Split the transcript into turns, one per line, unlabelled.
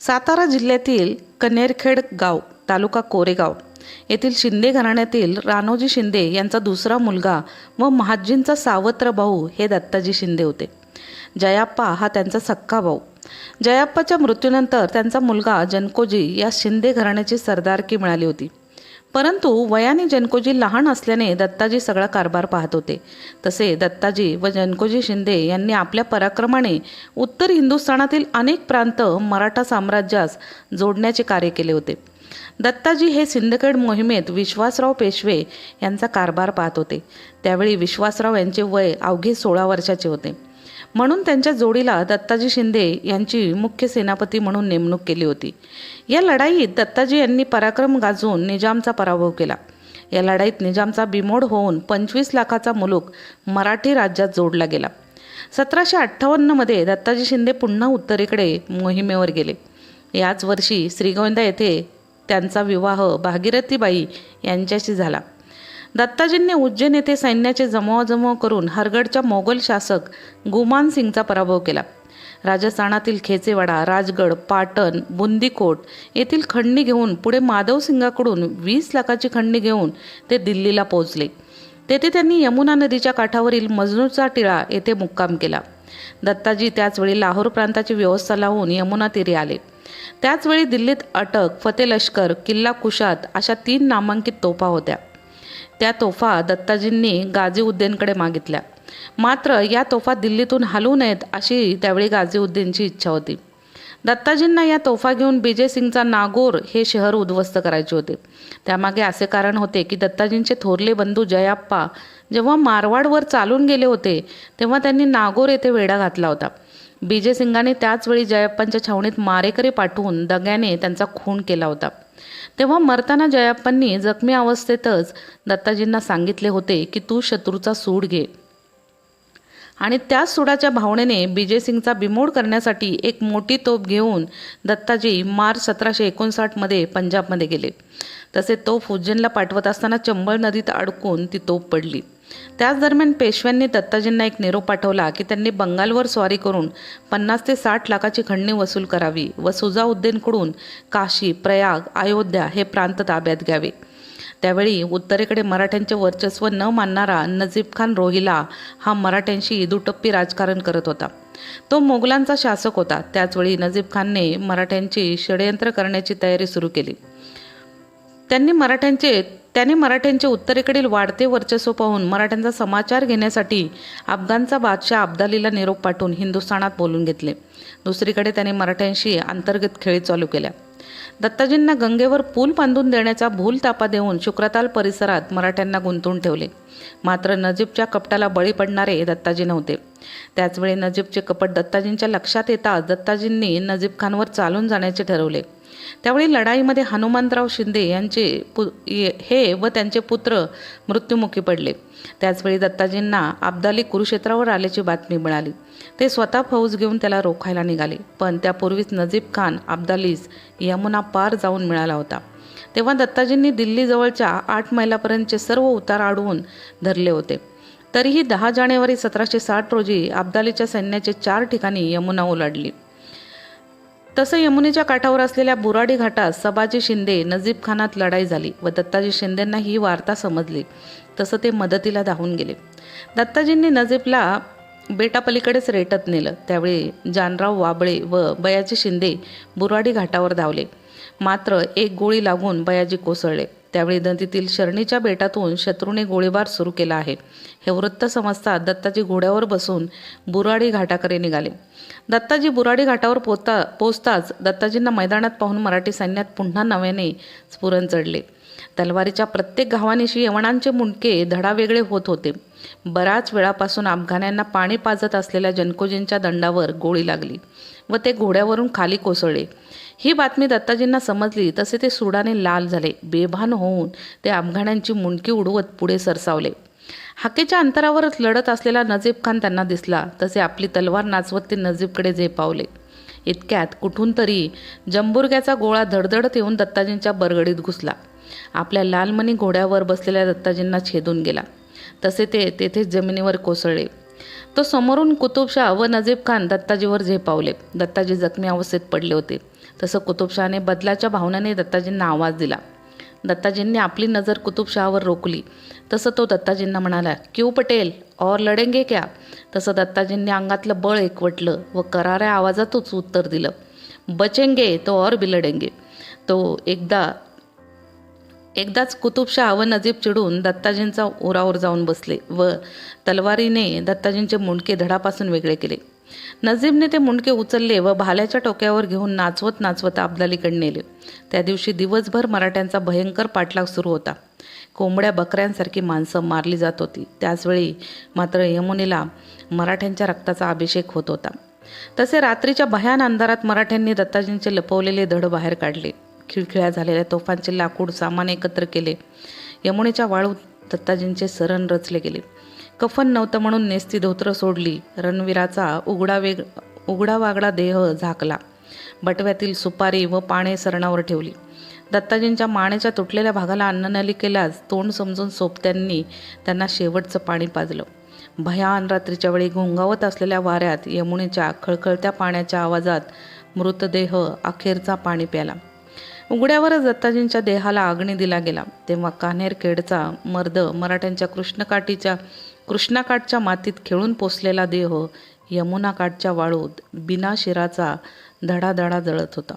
सातारा जिल्ह्यातील कनेरखेड गाव तालुका कोरेगाव येथील शिंदे घराण्यातील रानोजी शिंदे यांचा दुसरा मुलगा व महाजींचा सावत्र भाऊ हे दत्ताजी शिंदे होते. जयाप्पा हा त्यांचा सक्का भाऊ. जयाप्पाच्या मृत्यूनंतर त्यांचा मुलगा जनकोजी या शिंदे घराण्याची सरदारकी मिळाली होती. परंतु वयाने जनकोजी लहान असल्याने दत्ताजी सगळा कारभार पाहत होते. तसे दत्ताजी व जनकोजी शिंदे यांनी आपल्या पराक्रमाने उत्तर हिंदुस्थानातील अनेक प्रांत मराठा साम्राज्यास जोडण्याचे कार्य केले होते. दत्ताजी हे सिंदखेड मोहिमेत विश्वासराव पेशवे यांचा कारभार पाहत होते. त्यावेळी विश्वासराव यांचे वय अवघे सोळा वर्षाचे होते. म्हणून त्यांच्या जोडीला दत्ताजी शिंदे यांची मुख्य सेनापती म्हणून नेमणूक केली होती. या लढाईत दत्ताजी यांनी पराक्रम गाजवून निजामचा पराभव केला. या लढाईत निजामचा बिमोड होऊन पंचवीस लाखाचा मुलूक मराठी राज्यात जोडला गेला. सतराशे अठ्ठावन्नमध्ये दत्ताजी शिंदे पुन्हा उत्तरेकडे मोहिमेवर गेले. याच वर्षी श्रीगोंदा येथे त्यांचा विवाह भागीरथीबाई यांच्याशी झाला. दत्ताजींनी उज्जैन येथे सैन्याचे जमवाजमव करून हरगडच्या मोगल शासक गुमान सिंगचा पराभव केला. राजस्थानातील खेचेवाडा राजगड पाटण बुंदीकोट येथील खंडणी घेऊन पुढे माधव सिंगाकडून वीस लाखाची खंडणी घेऊन ते दिल्लीला पोहोचले. तेथे त्यांनी यमुना नदीच्या काठावरील मजनूचा टिळा येथे मुक्काम केला. दत्ताजी त्याचवेळी लाहोर प्रांताची व्यवस्था लावून यमुना तीरी आले. त्याचवेळी दिल्लीत अटक फते लष्कर किल्ला कुशात अशा तीन नामांकित तोफा होत्या. त्या तोफा दत्ताजींनी गाझी उद्दीनकडे मागितल्या. मात्र या तोफा दिल्लीतून हलवू नयेत अशी त्यावेळी गाझी उद्दीनची इच्छा होती. दत्ताजींना या तोफा घेऊन विजय सिंगचा नागोर हे शहर उद्ध्वस्त करायचे होते. त्यामागे असे कारण होते की दत्ताजींचे थोरले बंधू जयाप्पा जेव्हा मारवाडवर चालून गेले होते तेव्हा त्यांनी नागोर येथे वेढा घातला होता. बीजे सिंगाने त्याचवेळी जयाप्पांच्या छावणीत मारेकरी पाठवून दग्याने त्यांचा खून केला होता. तेव्हा मरताना जयाप्पांनी जखमी अवस्थेतच दत्ताजींना सांगितले होते की तू शत्रूचा सूड घे. आणि त्याच सुडाच्या भावनेने विजय सिंगचा बिमोड करण्यासाठी एक मोठी तोफ घेऊन दत्ताजी मार्च सतराशे एकोणसाठमध्ये पंजाबमध्ये गेले. तसे तोफ उज्जैनला पाठवत असताना चंबळ नदीत अडकून ती तोफ पडली. त्याच दरम्यान पेशव्यांनी दत्ताजींना एक निरोप पाठवला की त्यांनी बंगालवर स्वारी करून पन्नास ते साठ लाखाची खंडणी वसूल करावी व सुजाउद्दीनकडून काशी प्रयाग अयोध्या हे प्रांत ताब्यात घ्यावे. त्यावेळी उत्तरेकडे मराठ्यांचे वर्चस्व न मानणारा नजीब खान रोहिला हा मराठ्यांशी दुटप्पी राजकारण करत होता. तो मोगलांचा शासक होता. त्याचवेळी नजीब खानने मराठ्यांची षडयंत्र करण्याची तयारी सुरू केली. त्यांनी मराठ्यांचे त्याने मराठ्यांचे उत्तरेकडील वाढते वर्चस्व पाहून मराठ्यांचा समाचार घेण्यासाठी अफगाणचा बादशाह अब्दालीला निरोप पाठवून हिंदुस्थानात बोलून घेतले. दुसरीकडे त्याने मराठ्यांशी अंतर्गत खेळी चालू केल्या. दत्ताजींना गंगेवर पूल बांधून देण्याचा भूल तापा देऊन शुक्रताल परिसरात मराठ्यांना गुंतवून ठेवले. मात्र नजीबच्या कपटाला बळी पडणारे दत्ताजी नव्हते. त्याचवेळी नजीबचे कपट दत्ताजींच्या लक्षात येताच दत्ताजींनी नजीब खानवर चालून जाण्याचे ठरवले. त्यावेळी लढाईमध्ये हनुमंतराव शिंदे यांचे पु हे व त्यांचे पुत्र मृत्युमुखी पडले. त्याचवेळी दत्ताजींना अब्दाली कुरुक्षेत्रावर आल्याची बातमी मिळाली. ते स्वतः फौज घेऊन त्याला रोखायला निघाले पण त्यापूर्वीच नजीब खान अब्दालीस यमुना पार जाऊन मिळाला होता. तेव्हा दत्ताजींनी दिल्लीजवळच्या आठ मैलापर्यंतचे सर्व उतार अडवून धरले होते. तरीही दहा जानेवारी सतराशे साठ रोजी अब्दालीच्या सैन्याचे चार ठिकाणी यमुना ओलाडली. तसं यमुनेच्या काठावर असलेल्या बुराडी घाटात सबाजी शिंदे नजीब खानात लढाई झाली व दत्ताजी शिंदेंना ही वार्ता समजली. तसं ते मदतीला धावून गेले. दत्ताजींनी नजीबला बेटापलीकडेच रेटत नेलं. त्यावेळी जानराव वाबळे व बयाजी शिंदे बुराडी घाटावर धावले. मात्र एक गोळी लागून बयाजी कोसळले. त्यावेळी नदीतील शरणीच्या बेटातून शत्रूने गोळीबार सुरू केला आहे. हे वृत्त समजता दत्ताजी घोड्यावर बसून बुराडी घाटाकडे निघाले. दत्ताजी बुराडी घाटावर पोहता पोचताच दत्ताजींना मैदानात पाहून मराठी सैन्यात पुन्हा नव्याने स्फुरण चढले. तलवारीच्या प्रत्येक घावानीशी यवनांचे मुंडके धडावेगळे होत होते. बराच वेळापासून अफगाण्यांना पाणी पाजत असलेल्या जनकोजींच्या दंडावर गोळी लागली व ते घोड्यावरून खाली कोसळले. ही बातमी दत्ताजींना समजली तसे ते सुडाने लाल झाले बेभान होऊन ते अफगाण्यांची मुंडकी उडवत पुढे सरसावले. हाकेच्या अंतरावरच लढत असलेला नजीब खान त्यांना दिसला तसे आपली तलवार नाचवत ते नजीबकडे झेपावले. इतक्यात कुठून तरी जंबुर्ग्याचा गोळा धडधडत येऊन दत्ताजींच्या बरगडीत घुसला. आपल्या लालमणी घोड्यावर बसलेल्या दत्ताजींना छेदून गेला. तसे ते तेथेच जमिनीवर कोसळले. तो समोरून कुतुबशाह व नजीब खान दत्ताजीवर झेपावले. दत्ताजी जखमी अवस्थेत पडले होते. तसं कुतुबशहाने बदलाच्या भावनेने दत्ताजींना आवाज दिला. दत्ताजींनी आपली नजर कुतुबशहावर रोखली. तसं तो दत्ताजींना म्हणाला क्यू पटेल और लढेंगे क्या? तसं दत्ताजींनी अंगातलं बळ एकवटलं व कराऱ्या आवाजातच उत्तर दिलं बचेंगे तो और बिलडेंगे लढेंगे. तो एकदा एकदाच कुतुबशाह व नजीब चिडून दत्ताजींचा उरावर जाऊन बसले व तलवारीने दत्ताजींचे मुंडके धडापासून वेगळे केले. नजीबने ते मुंडके उचलले व भाल्याच्या टोक्यावर घेऊन नाचवत नाचवत अब्दालीकडे नेले. त्या दिवशी दिवसभर मराठ्यांचा भयंकर पाठलाग सुरू होता. कोंबड्या बकऱ्यांसारखी माणसं मारली जात होती. त्याचवेळी मात्र यमुनेला मराठ्यांच्या रक्ताचा अभिषेक होत होता. तसे रात्रीच्या भयान अंधारात मराठ्यांनी दत्ताजींचे लपवलेले धड बाहेर काढले. खिळखिळ्या झालेल्या तोफांचे लाकूड सामान एकत्र केले. यमुनेच्या वाळूत दत्ताजींचे सरण रचले गेले. कफन नव्हतं म्हणून नेस्ती धोत्र सोडली. रणवीराचा उघडा वेग उघडा वागडा देह झाकला. बटव्यातील सुपारी व पाने सरणावर ठेवली. दत्ताजींच्या मानेच्या तुटलेल्या भागाला अन्ननलिकेलाच तोंड समजून सोबत्यांनी त्यांना शेवटचं पाणी पाजलं. भयान रात्रीच्या वेळी घोंगावत असलेल्या वाऱ्यात यमुनेच्या खळखळत्या पाण्याच्या आवाजात मृतदेह अखेरचा पाणी प्याला. उघड्यावरच दत्ताजींच्या देहाला अग्नी दिला गेला. तेव्हा कान्हेरखेडचा मर्द मराठ्यांच्या कृष्णकाठीच्या कृष्णाकाठच्या मातीत खेळून पोसलेला देह यमुनाकाठच्या वाळूत बिना शिराचा धडाधडा जळत होता.